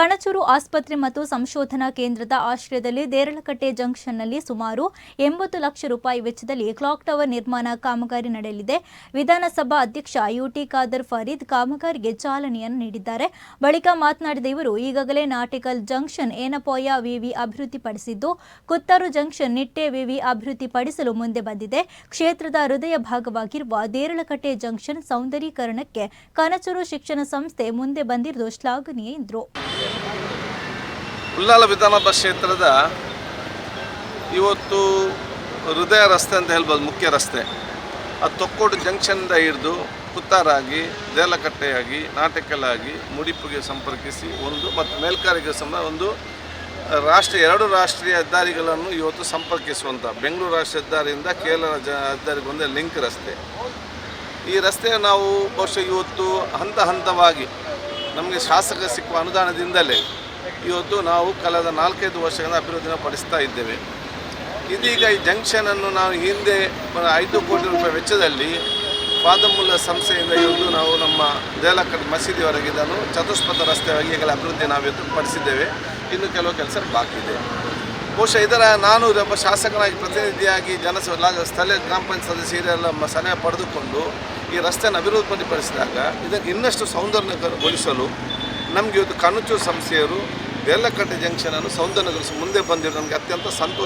ಕಣಚೂರು ಆಸ್ಪತ್ರೆ ಮತ್ತು ಸಂಶೋಧನಾ ಕೇಂದ್ರದ ಆಶ್ರಯದಲ್ಲಿ ದೇರಳಕಟ್ಟೆ ಜಂಕ್ಷನ್ನಲ್ಲಿ ಸುಮಾರು ಎಂಬತ್ತು ಲಕ್ಷ ರೂಪಾಯಿ ವೆಚ್ಚದಲ್ಲಿ ಕ್ಲಾಕ್ ಟವರ್ ನಿರ್ಮಾಣ ಕಾಮಗಾರಿ ನಡೆಯಲಿದೆ. ವಿಧಾನಸಭಾ ಅಧ್ಯಕ್ಷ ಯುಟಿ ಖಾದರ್ ಫರೀದ್ ಕಾಮಗಾರಿಗೆ ಚಾಲನೆಯನ್ನು ನೀಡಿದ್ದಾರೆ. ಬಳಿಕ ಮಾತನಾಡಿದ ಇವರು, ಈಗಾಗಲೇ ನಾಟಿಕಲ್ ಜಂಕ್ಷನ್ ಏನಪೋಯ ವಿವಿ ಅಭಿವೃದ್ಧಿಪಡಿಸಿದ್ದು, ಕುತ್ತರು ಜಂಕ್ಷನ್ ನಿಟ್ಟೆ ವಿವಿ ಅಭಿವೃದ್ಧಿಪಡಿಸಲು ಮುಂದೆ ಬಂದಿದೆ. ಕ್ಷೇತ್ರದ ಹೃದಯ ಭಾಗವಾಗಿರುವ ದೇರಳಕಟ್ಟೆ ಜಂಕ್ಷನ್ ಸೌಂದರೀಕರಣಕ್ಕೆ ಕನಚೂರು ಶಿಕ್ಷಣ ಸಂಸ್ಥೆ ಮುಂದೆ ಬಂದಿರುವುದು ಶ್ಲಾಘನೀಯ ಎಂದರು. ಉಳ್ಳಾಲ ವಿಧಾನಸಭಾ ಕ್ಷೇತ್ರದ ಇವತ್ತು ಹೃದಯ ರಸ್ತೆ ಅಂತ ಹೇಳ್ಬೋದು, ಮುಖ್ಯ ರಸ್ತೆ. ಅದು ತೊಕ್ಕೋಡು ಜಂಕ್ಷನ್ನಿಂದ ಹಿಡಿದು ಪುತ್ತಾರಾಗಿ, ದೇಲಕಟ್ಟೆಯಾಗಿ ನಾಟಕಲಾಗಿ ಮುಡಿಪುಗೆ ಸಂಪರ್ಕಿಸಿ ಒಂದು ಮತ್ತು ಮೇಲ್ಕಾರಿಗೆ ಸಮ ಒಂದು ರಾಷ್ಟ್ರೀಯ, ಎರಡು ರಾಷ್ಟ್ರೀಯ ಹೆದ್ದಾರಿಗಳನ್ನು ಇವತ್ತು ಸಂಪರ್ಕಿಸುವಂಥ ಬೆಂಗಳೂರು ರಾಷ್ಟ್ರೀಯ ಹೆದ್ದಾರಿಯಿಂದ ಕೇರಳ ಜ ಹೆದ್ದಾರಿಗೆ ಲಿಂಕ್ ರಸ್ತೆ. ಈ ರಸ್ತೆ ನಾವು ಬಹುಶಃ ಇವತ್ತು ಹಂತ ಹಂತವಾಗಿ ನಮಗೆ ಶಾಸಕ ಸಿಕ್ಕುವ ಅನುದಾನದಿಂದಲೇ ಇವತ್ತು ನಾವು ಕಳೆದ ನಾಲ್ಕೈದು ವರ್ಷಗಳ ಅಭಿವೃದ್ಧಿನ ಪಡಿಸ್ತಾ ಇದ್ದೇವೆ. ಇದೀಗ ಈ ಜಂಕ್ಷನನ್ನು ನಾವು ಹಿಂದೆ ಐದು ಕೋಟಿ ರೂಪಾಯಿ ವೆಚ್ಚದಲ್ಲಿ ಪಾದಮೂಲ ಸಂಸ್ಥೆಯಿಂದ ಇವತ್ತು ನಾವು ನಮ್ಮ ದೇಲಕಡ್ ಮಸೀದಿವರೆಗೆ ಇದನ್ನು ಚತುಷ್ಪಥ ರಸ್ತೆಯಾಗಿ ಈಗಲೇ ಅಭಿವೃದ್ಧಿ ನಾವು ಪಡಿಸಿದ್ದೇವೆ. ಇನ್ನು ಕೆಲವು ಕೆಲಸ ಬಾಕಿ ಇದೆ ಬಹುಶಃ ಇದರ ನಾನು ಒಬ್ಬ ಶಾಸಕನಾಗಿ ಪ್ರತಿನಿಧಿಯಾಗಿ ಜನ ಸ್ಥಳೀಯ ಗ್ರಾಮ ಪಂಚಾಯತ್ ಸದಸ್ಯರೆಲ್ಲ ಸಲಹೆ ಪಡೆದುಕೊಂಡು ಈ ರಸ್ತೆಯನ್ನು ಅಭಿವೃದ್ಧಿಪಡಿಸಿದಾಗ ಇದಕ್ಕೆ ಇನ್ನಷ್ಟು ಸೌಂದರ್ಯಗೊಳಿಸಲು ನಮಗೆ ಇವತ್ತು ಕಣಚೂರು ಸಂಸ್ಥೆಯವರು ಬೆಲ್ಲಕಟ್ಟೆ ಜಂಕ್ಷನನ್ನು ಸೌಂದರ್ಯಗೊಳಿಸಿ ಮುಂದೆ ಬಂದಿರೋ ನಮಗೆ ಅತ್ಯಂತ ಸಂತೋಷ